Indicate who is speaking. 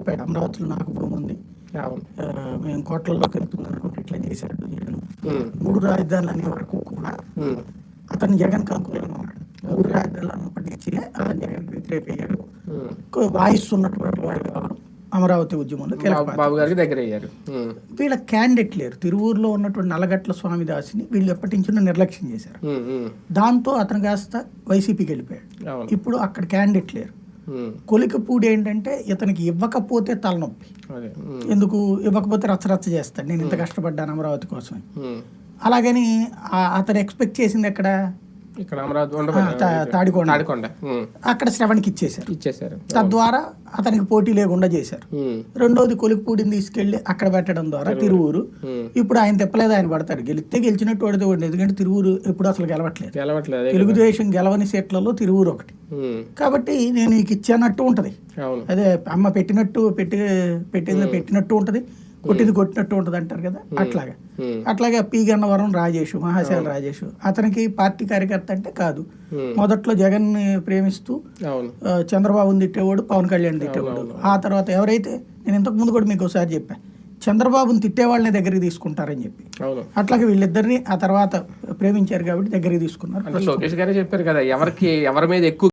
Speaker 1: చెప్పాడు అమరావతిలో నాకు భూమి ఉంది. మేము కోట్లలోకి వెళ్తుంది అనుకుంటే ఇట్లా చేశాడు మూడు రాజధానులు అనే వరకు కూడా అతను జగన్ అనుకూలంగా ఉన్నాడు. మూడు రాజధానులు అన్నప్పటికీ అతను జగన్ వ్యతిరేక అయ్యాడు.
Speaker 2: ఉమ్.
Speaker 1: వాయిస్ ఉన్నటువంటి వాడు అమరావతి ఉద్యమంలో
Speaker 2: బాబు- గారికి దగ్గర అయ్యారు.
Speaker 1: వీళ్ళ క్యాండిడేట్ లేరు. తిరువూరులో ఉన్నటువంటి నల్లగట్ల స్వామిదాసిని వీళ్ళు ఎప్పటి నుంచో నిర్లక్ష్యం చేశారు. దాంతో అతను కాస్త వైసీపీకి వెళ్ళిపోయాడు. ఇప్పుడు అక్కడ క్యాండిడేట్ లేరు. కొలికపూడి ఏంటంటే ఇతనికి ఇవ్వకపోతే తలనొప్పి. ఎందుకు? ఇవ్వకపోతే రచ్చరచ్చ చేస్తాడు. నేను ఇంత కష్టపడ్డాను అమరావతి కోసం. అలాగని అతను ఎక్స్పెక్ట్ చేసింది ఎక్కడ?
Speaker 2: ఇక్కడ
Speaker 1: తాడికొండ. అక్కడ శ్రవణ్కి ఇచ్చేశారు.
Speaker 2: ఇచ్చేసారు
Speaker 1: తద్వారా అతనికి పోటీ లేకుండా చేశారు. రెండోది కొలికపూడిని తీసుకెళ్ళి అక్కడ పెట్టడం ద్వారా తిరువూరు. ఇప్పుడు ఆయన తిప్పలేదు ఆయన పడతాడు. గెలిస్తే గెలిచినట్టు పడితే పడింది ఎందుకంటే తిరువూరు ఎప్పుడు అసలు గెలవట్లేదు.
Speaker 2: గెలవట్లేదు.
Speaker 1: తెలుగుదేశం గెలవని సీట్లలో తిరువూరు ఒకటి. కాబట్టి నేను నీకు ఇచ్చానట్టు ఉంటది. అదే అమ్మ పెట్టినట్టు పెట్టి పెట్టింది పెట్టినట్టు ఉంటది. కొట్టింది కొట్టినట్టు ఉంటది అంటారు కదా? అట్లాగా. అట్లాగే పి గన్నవరం రాజేష్ మహాశైల రాజేష్. అతనికి పార్టీ కార్యకర్త అంటే కాదు. మొదట్లో జగన్ని ప్రేమిస్తూ చంద్రబాబుని తిట్టేవాడు పవన్ కళ్యాణ్ తిట్టేవాడు. ఆ తర్వాత ఎవరైతే నేను ఇంతకు ముందు కూడా మీకు ఒకసారి చెప్పా చంద్రబాబుని తిట్టేవాళ్ళని దగ్గరికి తీసుకుంటారని చెప్పి. అట్లాగే వీళ్ళిద్దరిని ఆ తర్వాత ప్రేమించారు కాబట్టి దగ్గరికి తీసుకున్నారు
Speaker 2: లోకేష్ గారే చెప్పారు కదా ఎవరికి ఎవరి మీద ఎక్కువ